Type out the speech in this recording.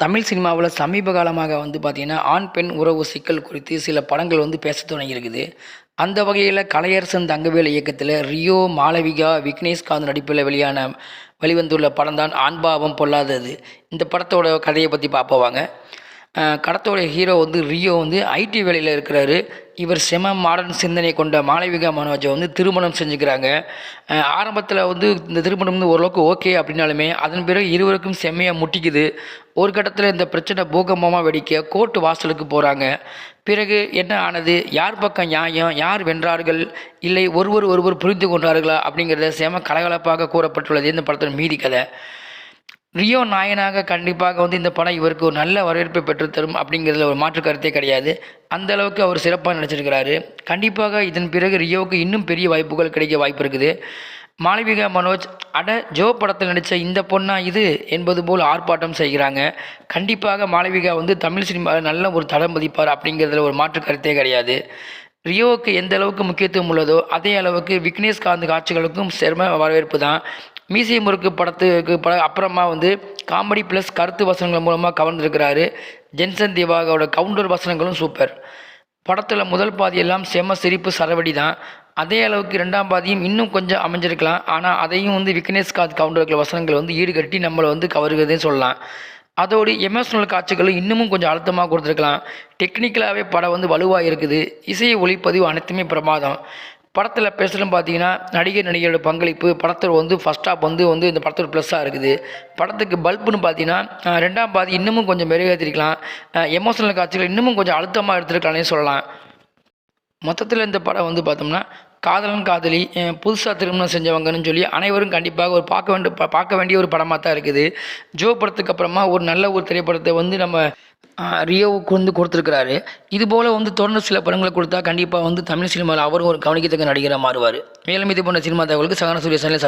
தமிழ் சினிமாவில் சமீப காலமாக வந்து பார்த்திங்கன்னா ஆண் பெண் உறவு சிக்கல் குறித்து சில படங்கள் வந்து பேச தொடங்கியிருக்குது. அந்த வகையில் கலையரசன் தங்கவேல் இயக்கத்தில் ரியோ மாளவிகா விக்னேஷ்காந்த் நடிப்பில் வெளியான வெளிவந்துள்ள படம் தான் ஆண்பாவம் பொல்லாதது. இந்த படத்தோட கதையை பற்றி பார்ப்போவாங்க படத்தோட ஹீரோ வந்து ரியோ வந்து ஐடி வேலையில் இருக்கிறாரு. இவர் செம மாடர்ன் சிந்தனை கொண்ட மாளவிகா மனோஜை வந்து திருமணம் செஞ்சுக்கிறாங்க. ஆரம்பத்தில் வந்து இந்த திருமணம் வந்து ஓரளவுக்கு ஓகே அப்படின்னாலுமே அதன் பிறகு இருவருக்கும் செம்மையாக முட்டிக்குது. ஒரு கட்டத்தில் இந்த பிரச்சனை பூகம்பமாக வெடிக்க கோர்ட்டு வாசலுக்கு போகிறாங்க பிறகு என்ன ஆனது? யார் பக்கம் நியாயம்? யார் வென்றார்கள்? இல்லை ஒருவர் ஒருவர் புரிந்து கொண்டார்களா? அப்படிங்கிறத செம கலகலப்பாக கூறப்பட்டுள்ளது இந்த படத்தின் மீதி கதை. ரியோ நாயனாக கண்டிப்பாக வந்து இந்த படம் இவருக்கு ஒரு நல்ல வரவேற்பை பெற்றுத்தரும் அப்படிங்கிறதுல ஒரு மாற்று கருத்தே கிடையாது. அந்த அளவுக்கு அவர் சிறப்பாக நடிச்சிருக்கிறாரு. கண்டிப்பாக இதன் பிறகு ரியோவுக்கு இன்னும் பெரிய வாய்ப்புகள் கிடைக்க வாய்ப்பு இருக்குது. மாளவிகா மனோஜ் அட ஜோ படத்தில் நடித்த இந்த பொண்ணா இது என்பது போல் ஆர்ப்பாட்டம் செய்கிறாங்க. கண்டிப்பாக மாளவிகா வந்து தமிழ் சினிமாவில் நல்ல ஒரு தடம் பதிப்பார் அப்படிங்கிறதுல ஒரு மாற்று கருத்தே கிடையாது. ரியோவுக்கு எந்த அளவுக்கு முக்கியத்துவம் உள்ளதோ அதே அளவுக்கு விக்னேஷ் காந்த் காட்சிகளுக்கும் சிரம வரவேற்பு தான். மீசை முறுக்கு படத்துக்கு பட அப்புறமா வந்து காமெடி ப்ளஸ் கருத்து வசனங்கள் மூலமாக கவர்ந்துருக்கிறாரு ஜென்சன் திவாகோட கவுண்டர் வசனங்களும் சூப்பர். படத்தில் முதல் பாதியெல்லாம் செம சிரிப்பு சரவடி தான். அதே அளவுக்கு ரெண்டாம் பாதியும் இன்னும் கொஞ்சம் அமைஞ்சிருக்கலாம். ஆனால் அதையும் வந்து விக்னேஷ்காத் கவுண்டர்கள் வசனங்கள் வந்து ஈடுகட்டி நம்மளை வந்து கவருகிறதே சொல்லலாம். அதோடு எமோஷனல் காட்சிகளும் இன்னமும் கொஞ்சம் அழுத்தமாக கொடுத்துருக்கலாம். டெக்னிக்கலாகவே படம் வந்து வலுவாக இருக்குது. இசையை ஒளிப்பதிவு அனைத்துமே பிரமாதம். படத்தில் பேசலும் பார்த்தீங்கன்னா நடிகர் நடிகரோட பங்களிப்பு படத்தில் வந்து ஃபஸ்ட் வந்து வந்து இந்த படத்தோட ப்ளஸ்ஸாக இருக்குது. படத்துக்கு பல்புன்னு பார்த்தீங்கன்னா ரெண்டாம் பாதி இன்னமும் கொஞ்சம் மெருகேற்றிருக்கலாம் எமோஷனல் காட்சிகள் இன்னமும் கொஞ்சம் அழுத்தமாக எடுத்துருக்கலாம்னே சொல்லலாம். மொத்தத்தில் இந்த படம் வந்து பார்த்தோம்னா காதலன் காதலி புதுசாக திருமணம் செஞ்சவங்கன்னு சொல்லி அனைவரும் கண்டிப்பாக ஒரு பார்க்க வேண்டிய பார்க்க வேண்டிய ஒரு படமாக தான் இருக்குது. ஜோ படத்துக்கு அப்புறமா ஒரு நல்ல ஒரு திரைப்படத்தை வந்து நம்ம ரியோவுக்கு வந்து கொடுத்துருக்கிறாரு. இது போல் வந்து தொடர்ந்து சில படங்களை கொடுத்தா கண்டிப்பாக வந்து தமிழ் சினிமாவில் அவரும் ஒரு கவனிக்கத்தக்க நடிகராக மாறுவார். மேலும் இது போன்ற சினிமா தகவலுக்கு சகன சூரிய சேனலை